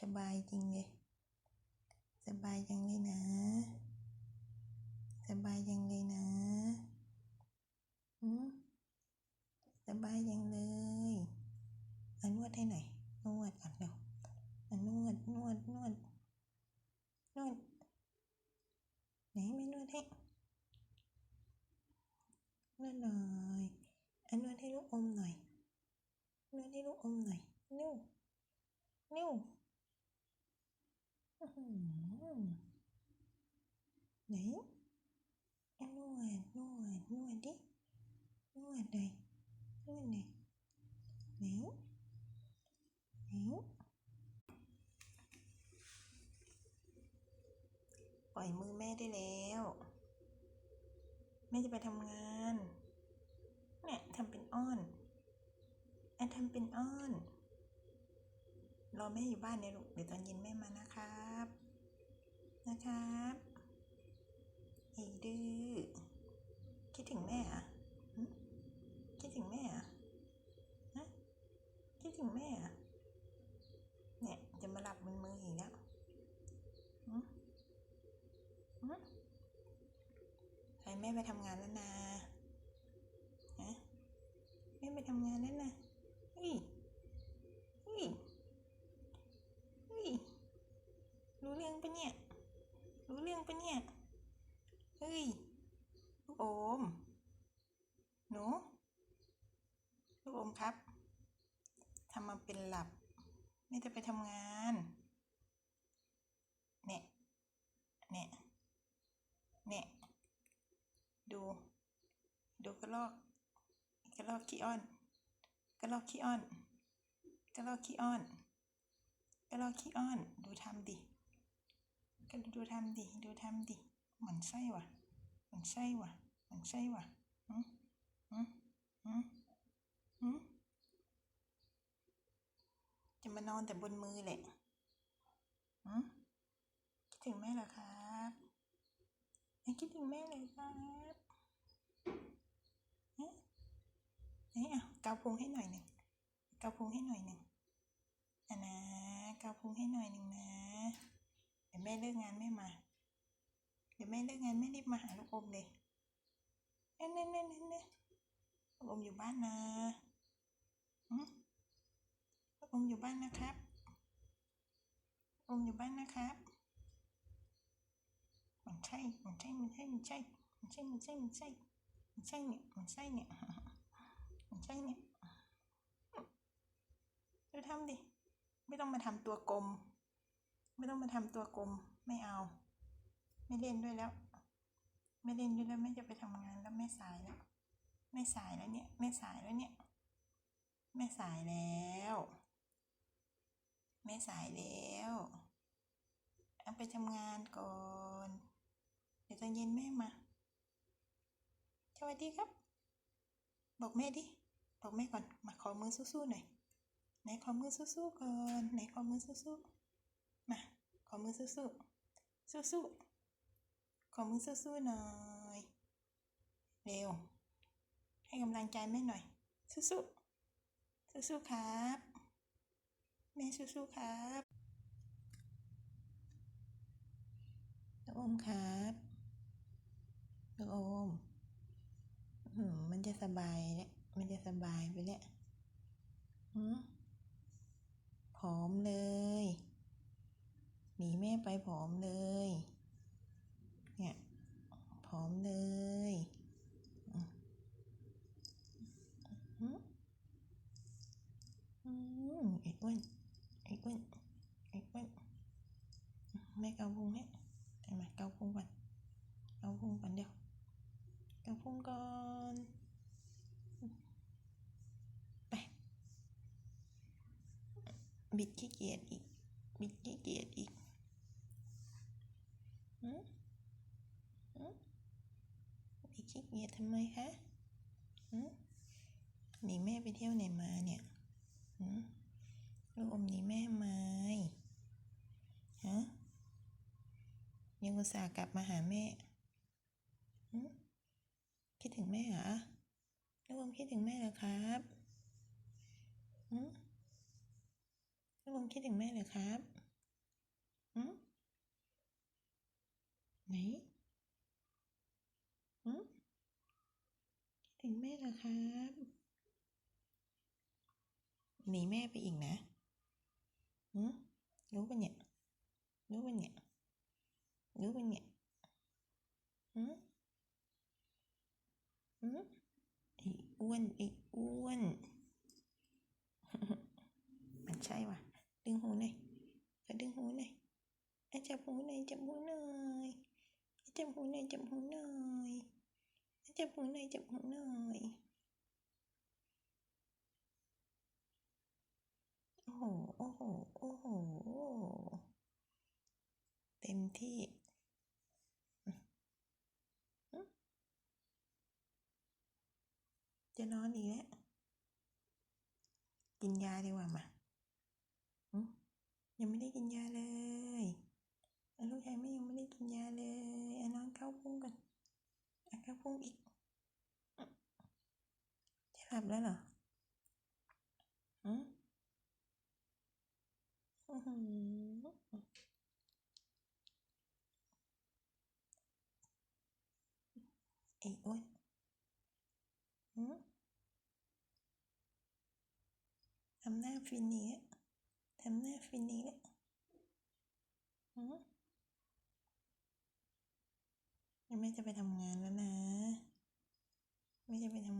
สบายจริงเลย สบายจังเลยนะ สบายจังเลยนะอืมสบายจังเลยอานนวดให้หน่อย นวดก่อนเร็วอานนวด นวด นวด นวด ไหนไม่นวดให้นวดหน่อยอันนวดให้ลูกอมหน่อย นวดให้ลูกอมหน่อย นิ้ว นิ้ว ไหนอะนวดนวดนวดดินวดหน่อยนวดหน่อยไหนไหนปล่อยมือแม่ได้แล้ว แม่จะไปทำงานเนี่ยทำเป็นอ้อนแอนทำเป็นอ้อน รอแม่อยู่บ้านเนี่ยลูกเดี๋ยวตอนเย็นแม่มานะครับ นะครับไอ้ดื้อคิดถึงแม่อะคิดถึงแม่อะฮะคิดถึงแม่อะเนี่ยจะมาหลับบนมืออีกแล้วหืมหืมให้แม่ไปทำงานแล้วนะฮะแม่ไปทำงานแล้วนะเฮ้ยเฮ้ยเฮ้ยรู้เรื่องปะเนี่ย รู้เรื่องปะเนี่ย เฮ้ย ลูกโอม หนู ลูกโอมครับ ทำมาเป็นหลับ ไม่ได้ไปทำงาน เนี่ย เนี่ย เนี่ย ดู ดูกระลอก กระลอกขี้อ้อน กระลอกขี้อ้อน กระลอกขี้อ้อน กระลอกขี้อ้อน ดูทำดิก็ดูทำดิ ดูทำดิหมันไส้ว่ะหมันไส้ว่ะหมันไส้ว่ะหืมหืมหืมหืมะมานอนแต่บนมือแหละหืมคิดถึงแม่เหรอครับไม่คิดถึงแม่เลยครับฮะไหนอะเกาพุงให้หน่อยหนึ่งเกาพุงให้หน่อยหนึ่งอะนะเกาพุงให้หน่อยหนึ่งนะ เดี๋ยวแม่เลิกงานแม่มา เดี๋ยวแม่เลิกงานแม่รีบมาหาลูกอมเลยเน่เน่เน่เน่เน่ลูกอมอยู่บ้านนะหืม อมอยู่บ้านนะครับ อมอยู่บ้านนะครับ มันใช่ มันใช่ มันใช่ มันใช่ มันใช่ มันใช่ มันใช่ มันใช่เนี่ย มันใช่เนี่ย มันใช่เนี่ยดูทำดิ ไม่ต้องมาทำตัวกลม ไม่ต้องมาทำตัวกลม ไม่เอา ไม่เล่นด้วยแล้ว ไม่เล่นด้วยแล้วแม่จะไปทำงานแล้วแม่สายแล้ว แม่สายแล้วเนี่ย แม่สายแล้วเนี่ยแม่สายแล้ว แม่สายแล้วเอาไปทำงานก่อน เดี๋ยวตอนเย็นแม่มา สวัสดีครับ บอกแม่ดิ บอกแม่ก่อน มาขอมือสู้ๆหน่อย ไหนขอมือสู้ๆก่อน ไหนขอมือสู้ๆ มา ขอมือสู้ๆ สู้ๆ ขอมือสู้ๆหน่อย เร็ว ให้กำลังใจแม่หน่อย สู้ๆ สู้ๆ ครับ แม่สู้ๆครับลูกอมครับลูกอมมมันจะสบายเนี่ย มันจะสบายไปแล้วหืมผอมเลย หนีแม่ไปผอมเลย เนี่ยพร้อมเลยอืมอืมอืมไอ้อ้วน ไอ้อ้วนไอ้อ้วนแม่เกาพุงให้ทำไมาเกาพุงก่อนเกาพุงก่อนเดี๋ยวเกาพุงก่อนไปบิดขี้เกียจอีกบิดขี้เกียจอีกหืมไปขี้เกียจทำไมคะหืมหนีแม่ไปเที่ยวไหนมาเนี่ยหืม ลูกอมนีแม่ไหมฮะยังอุตส่าห์กลับมาหาแม่หืมคิดถึงแม่เหรอลูกอมคิดถึงแม่เหรอครับหืมลูกอมคิดถึงแม่เหรอครับหืมไหนหืมคิดถึงแม่เหรอครับหนีแม่ไปอีกนะ หืมรู้ปะเนี่ยรู้ปะเนี่ยรู้ปะเนี่ยหืมหืมไอ้อ้วนไอ้อ้วนมันใช่ว่ะดึงหูหน่อย โหโอ้โห โอ้โห เต็มที่ จะนอนอีกแล้ว กินยาดีกว่ามายังไม่ได้กินยาเลยอะลูกชายไม่ยังไม่ได้กินยาเลยอนอนเข้าพุ่งก่อนอะเข้าพุ่งอีก จะหลับแล้วเหรอมอื้อหือ ไอ้อ้วนอืมทำหน้าฟินอีกแล้ทำหน้าฟินอีกแล้วอืมไม่จะไปทำงานแล้วนะ ไม่จะไปทำ